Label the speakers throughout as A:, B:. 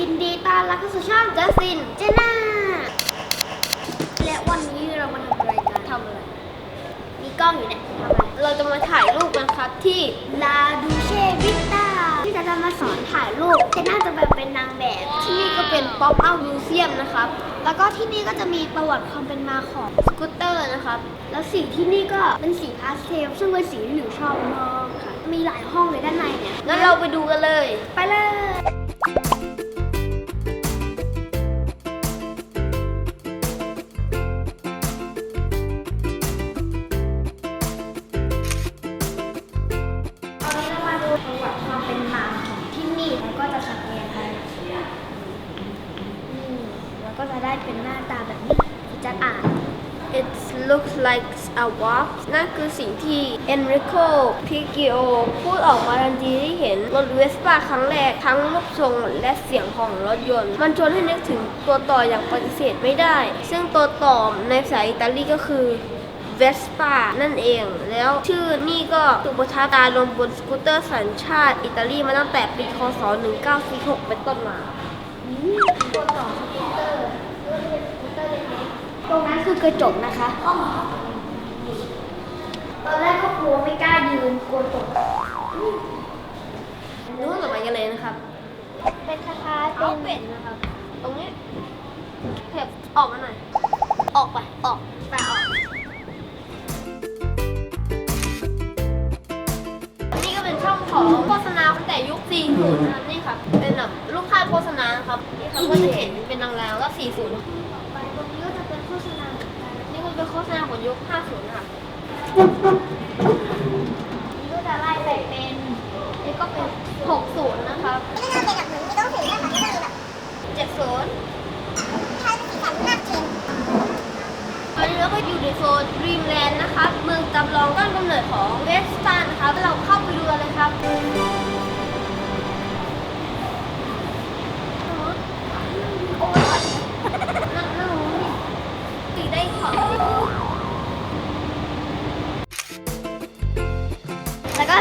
A: ยินดีต้อนรับเข้าสู่ช่องจัสตินเจน่าและวันนี้เรามาทำอะไรกันทำอะไร มีกล้องอยู่เนี่ยทำอะไร
B: เราจะมาถ่ายรูปกันครับที่
A: ลาดูเช่วิตาที่จะมาสอนถ่ายรูปเจน่าจะแบบเป็นนางแบบ
B: ที่นี่ก็เป็นป๊อปอัพมิวเซียมนะครับ
A: แล้วก็ที่นี่ก็จะมีประวัติความเป็นมาของ
B: สกูตเตอร์นะครับ
A: แล้วสีที่นี่ก็เป็นสีพาสเทลซึ่งเป็นสีที่หนูชอบมากค่ะ มีหลายห้องเลยด้านในเนี่ย
B: งั้นเราไปดูกันเลย
A: ไปเลย ก็จะได้เป็นหน้าตาแบบนี้จะอ่าน
B: It looks like a walk นั่นคือสิ่งที่ Enrico Picchio พูดออกมาทันทีที่เห็นรถเวสป้าครั้งแรก ทั้งรูปทรงและเสียงของรถยนต์ มันชวนให้นึกถึงตัวต่ออย่างปฏิเสธไม่ได้ ซึ่งตัวต่อในภาษาอิตาลีก็คือ Vespa นั่นเอง แล้วชื่อนี่ก็ถูกประทาตาลงบนสกูตเตอร์สัญชาติอิตาลีมาตั้งแต่ปีคศ1946เป็นต้นมา
A: ตัวต่อ ตรงนั้นคือกระจกนะคะตอนแรกก็กลัวไม่กล้ายืนกลัวตก
B: นู้นต่อไปกันเลยนะครับ
A: เป็นคล้ายๆ
B: เอา
A: เป็
B: เป็
A: น
B: ดนะครับ ตรงนี้เห็บออกมาหน่อย ออกไป ออกไปออกนี่ก็เป็นช่องของโฆษณาตั้งแต่ยุค 40 นะครับนี่ครับ เป็นแบบลูกค้าโฆษณานะครับ นี่ครับก็จะเห็นเป็นรางๆแล้วก็ 40
A: โฆษณา
B: ของยุค50นะครับ
A: นี่ก็จะไล่ไปเป็น
B: นี่ก็เป็น60นะครับ
C: ไม่ต้องเป็นแบบหนูไม่ต้องถือเรื่องแบบไม่ต้องมีแบบ
B: 70
C: ใช้สีสันน่ากิน
B: ตอนนี้เราก็อยู่ในโซนดรีมแลนด์นะครับเมืองจำลองต้นกำเนิดของเวสตันนะครับเราเข้าไปดูกันเลยครับ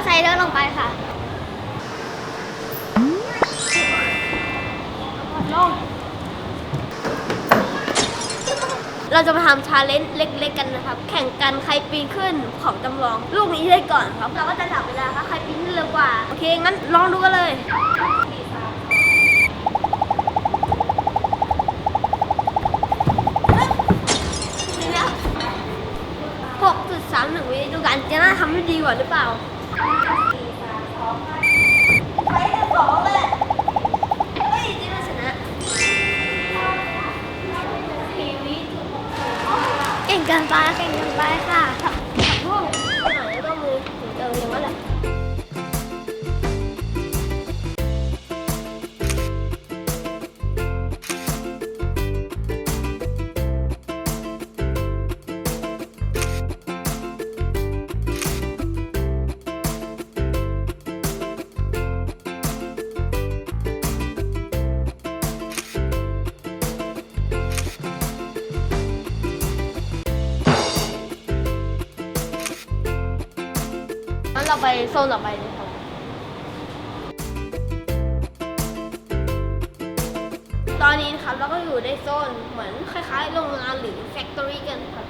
A: แล้วก็ไซเดอร์ลงไปค่ะลง
B: เราจะมาทำชาเลนจ์เล็ก ๆ กันนะครับ แข่งกันใครปีนขึ้นของจำลอง ลูกนี้ได้ก่อนครับ
A: เราก็จะจับเวลาค่ะใครปิ้นเร็วกว่า
B: โอเค งั้นลองดูกันเลยนี่นะหกจุดสามหนึ่งวิดูกันจะน่าทำได้ดีกว่าหรือเปล่า เลยเฮ้ยเจะน่าชนะสี่วิจุดหกศูนย์
A: เก่งเกันไปเก่งเกันไปค่ะ
B: ไปโซนต่อไปเลยครับตอนนี้นะครับเราก็อยู่ในโซนเหมือนคล้ายๆโรงงานหรือแฟคทอรี่กันครับ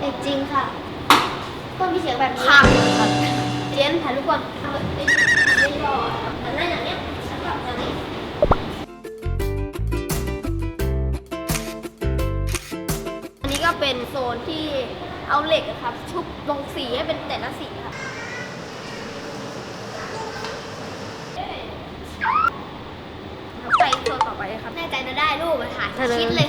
A: เด็กจริงค่ะ ต้องมีเสียงแบบนี้
B: พังครับเรียนถ่ายรูปก่อน รูปมาถ่ายชิดเลย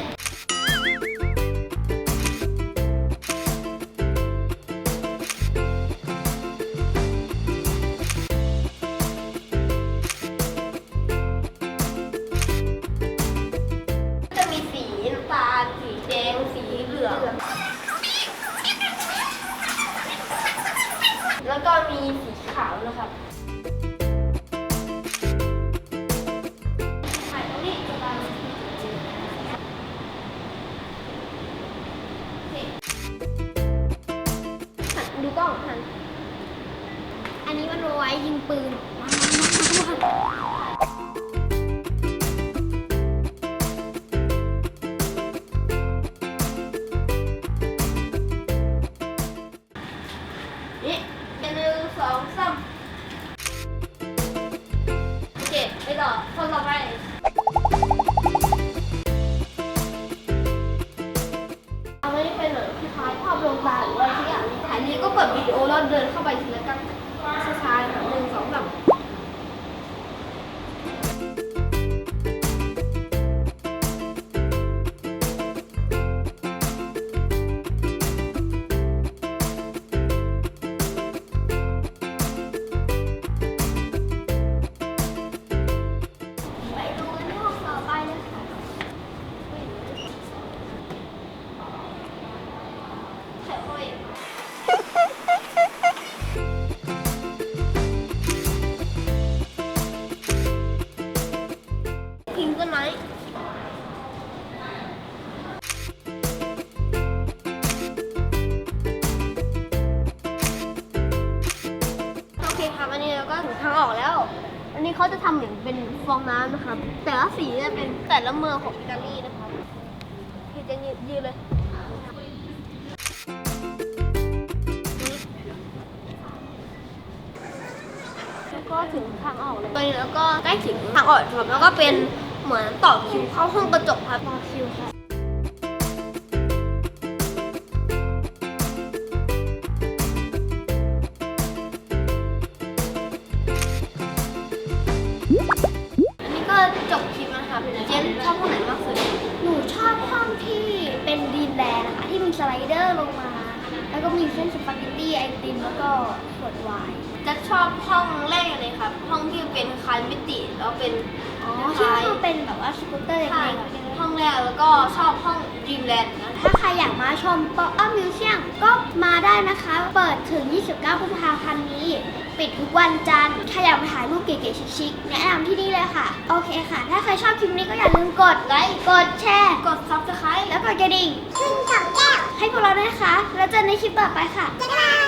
B: จะมีสีน้ำตาลสีแดงสีเหลือง แล้วก็มีสีขาวนะครับ เอาไว้ยิงปืน นี่เป็นหนึ่งสองสามโอเค ไปต่อ คนต่อไป เอา
A: ไม่ได้ไปหน่อย
B: พี่คล้า
A: ย
B: ภาพลงตาหรืออะไรที่อย่างนี้ถมายนี้ก็เปิดวิดีโอแล้วเดินเข้าไปทีละกัน Sai! นนี้เขาจะทำอย่างเป็นฟองน้ำนะครับ แต่ละสีจะเป็นแต่ละเมืองของอิตาลีนะครับพี่จะยืนยืนเลย แล้วก็ถึงทางออกเลยตอนนี้แล้วก็ใกล้ถึงทางออกครับแล้วก็เป็นเหมือนต่อคิวเข้าห้องกระจกครับต่อคิวครับ
A: สไลเดอร์ลงมา แล้วก็มีเส้นสปาเกตตี้ไอติมแล้วก็ขวดไวน์
B: จะชอบห้องแรกเลยครับ ห้องที่เป็นคล้ายมิติแล้วเป็น
A: อ๋อ
B: ค
A: ที่
B: ล้าย
A: มันเป็นแบบว่าสกูตเตอร์
B: ใช่
A: เล็กๆ
B: ห้องแรกแล้วก็ชอบห้อง Dreamland นะ
A: ถ้าใครอยากมาชมป๊อปอัพมิวเซียมก็มาได้นะคะ เปิดถึง 29พฤษภาพันธ์นี้ ปิดทุกวันจันทร์ถ้าอยากมาถ่ายรูปเก๋ๆชิคๆแนะนำที่นี่เลยค่ะ โอเคค่ะ ถ้าใครชอบคลิปนี้ก็อย่าลืมกดไลค์กดแชร์
B: กด Subscribe
A: แล้วกดกระดิ่ง
C: ขึ้นสองแก้ว
A: ให้พวกเราด้วยนะคะ แล้วเจอกันในคลิปต่อไปค่ะ
C: จะได้